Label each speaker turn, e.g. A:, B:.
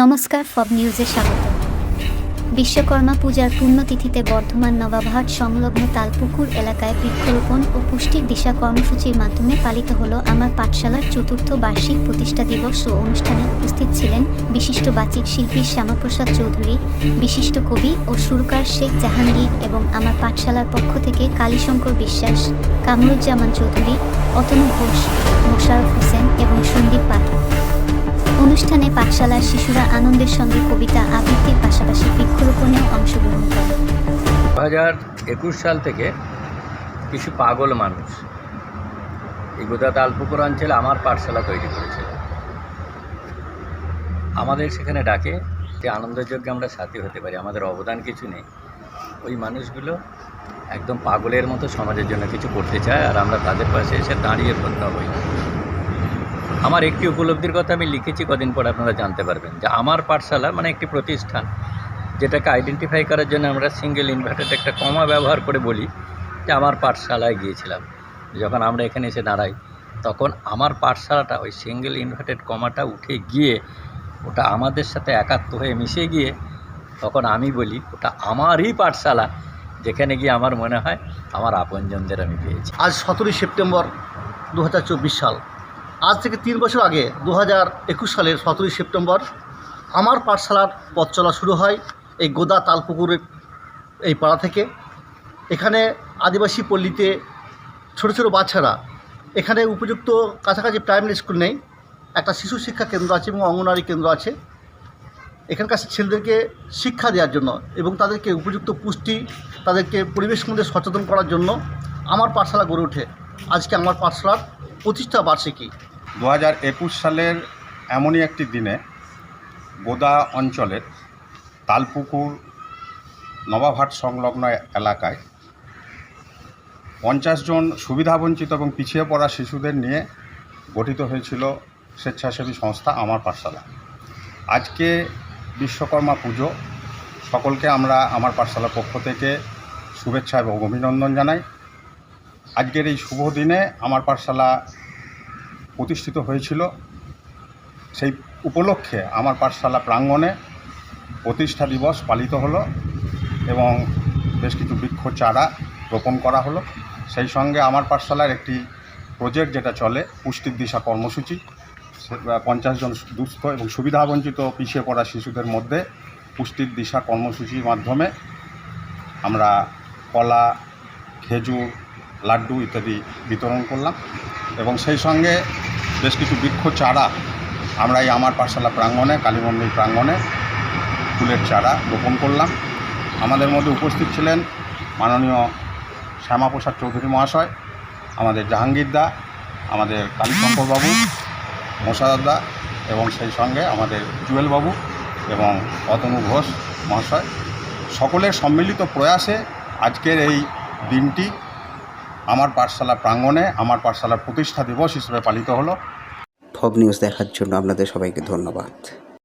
A: নমস্কার, ফব নিউজে স্বাগত। বিশ্বকর্মা পূজার পুণ্যতিথিতে বর্ধমান নবাবহাট সংলগ্ন তালপুকুর এলাকায় বৃক্ষরোপণ ও পুষ্টির দিশা কর্মসূচির মাধ্যমে পালিত হল আমার পাঠশালার চতুর্থ বার্ষিক প্রতিষ্ঠা দিবস ও অনুষ্ঠানে উপস্থিত ছিলেন বিশিষ্ট বাচিক শিল্পী শ্যামাপ্রসাদ চৌধুরী, বিশিষ্ট কবি ও সুরকার শেখ জাহাঙ্গীর এবং আমার পাঠশালার পক্ষ থেকে কালীশঙ্কর বিশ্বাস, কামরুজ্জামান চৌধুরী, অতনু ঘোষ, মোশারফ হোসেন এবং সন্দীপ পাঠক। অনুষ্ঠানে পাঠশালার শিশুরা আনন্দের সঙ্গে কবিতা আবৃত্তির পাশাপাশি বৃক্ষরোপণেও অংশগ্রহণ করে।
B: দু হাজার একুশ সাল থেকে কিছু পাগল মানুষ এই গোদা তালপুকুর অঞ্চলে আমার পাঠশালা তৈরি করেছিল। আমাদের সেখানে ডাকে যে আনন্দযজ্ঞে আমরা সাথী হতে পারি, আমাদের অবদান কিছু নেই। ওই মানুষগুলো একদম পাগলের মতো সমাজের জন্য কিছু করতে চায় আর আমরা তাদের পাশে এসে দাঁড়িয়ে পড়তে হই। আমার একটি উপলব্ধির কথা আমি লিখেছি, কদিন পর আপনারা জানতে পারবেন যে আমার পাঠশালা মানে একটি প্রতিষ্ঠান যেটাকে আইডেন্টিফাই করার জন্য আমরা সিঙ্গেল ইনভার্টেড একটা কমা ব্যবহার করে বলি, যে আমার পাঠশালায় গিয়েছিলাম। যখন আমরা এখানে এসে দাঁড়াই, তখন আমার পাঠশালাটা ওই সিঙ্গেল ইনভার্টেড কমাটা উঠে গিয়ে ওটা আমাদের সাথে একাত্ম হয়ে মিশে গিয়ে তখন আমি বলি, ওটা আমারই পাঠশালা। যেখানে গিয়ে আমার মনে হয়, আমার আপনজনদের আমি পেয়েছি।
C: আজ সতেরোই সেপ্টেম্বর দু হাজার চব্বিশ সাল। আজ থেকে তিন বছর আগে দু হাজার একুশ সালের সতেরোই সেপ্টেম্বর আমার পাঠশালার পথ চলা শুরু হয় এই গোদা তালপুকুরের এই পাড়া থেকে। এখানে আদিবাসী পল্লীতে ছোট ছোট বাচ্চারা এখানে উপযুক্ত কাছাকাছি প্রাইমারি স্কুল নেই, একটা শিশু শিক্ষা কেন্দ্র আছে এবং অঙ্গনওয়াড়ি কেন্দ্র আছে। এখানকার ছেলেদেরকে শিক্ষা দেওয়ার জন্য এবং তাদেরকে উপযুক্ত পুষ্টি, তাদেরকে পরিবেশ মধ্যে সচেতন করার জন্য আমার পাঠশালা গড়ে ওঠে। আজকে আমার পাঠশালার প্রতিষ্ঠা বার্ষিকী।
D: দু হাজার একুশ সালের এমনই একটি দিনে গোদা অঞ্চলের তালপুকুর নবাবহাট সংলগ্ন এলাকায় পঞ্চাশ জন সুবিধাবঞ্চিত এবং পিছিয়ে পড়া শিশুদের নিয়ে গঠিত হয়েছিল স্বেচ্ছাসেবী সংস্থা আমার পাঠশালা। আজকে বিশ্বকর্মা পুজো। সকলকে আমরা আমার পাঠশালার পক্ষ থেকে শুভেচ্ছা এবং অভিনন্দন জানাই। আজকের এই শুভ দিনে আমার পাঠশালা প্রতিষ্ঠিত হয়েছিল। সেই উপলক্ষে আমার পাঠশালা প্রাঙ্গণে প্রতিষ্ঠা দিবস পালিত হলো এবং বেশ কিছু বৃক্ষ চারা রোপণ করা হলো। সেই সঙ্গে আমার পাঠশালার একটি প্রজেক্ট যেটা চলে, পুষ্টির দিশা কর্মসূচি পঞ্চাশ জন দুস্থ এবং সুবিধাবঞ্চিত পিছিয়ে পড়া শিশুদের মধ্যে পুষ্টির দিশা কর্মসূচির মাধ্যমে আমরা কলা, খেজুর, লাড্ডু ইত্যাদি বিতরণ করলাম। এবং সেই সঙ্গে বেশ কিছু বৃক্ষ চারা আমরা এই আমার পাঠশালা প্রাঙ্গণে কালী মন্দির প্রাঙ্গণে ফুলের চারা রোপণ করলাম। আমাদের মধ্যে উপস্থিত ছিলেন মাননীয় শ্যামাপ্রসাদ চৌধুরী মহাশয়, আমাদের জাহাঙ্গীর দা, আমাদের কালীশঙ্করবাবু মোশারদা এবং সেই সঙ্গে আমাদের জুয়েলবাবু এবং অতনু ঘোষ মহাশয়। সকলের সম্মিলিত প্রয়াসে আজকের এই দিনটি আমার পাঠশালা প্রাঙ্গণে আমার পাঠশালার প্রতিষ্ঠা দিবস হিসেবে পালিত হলো।
E: ফব নিউজ দেখার জন্য আপনাদের সবাইকে ধন্যবাদ।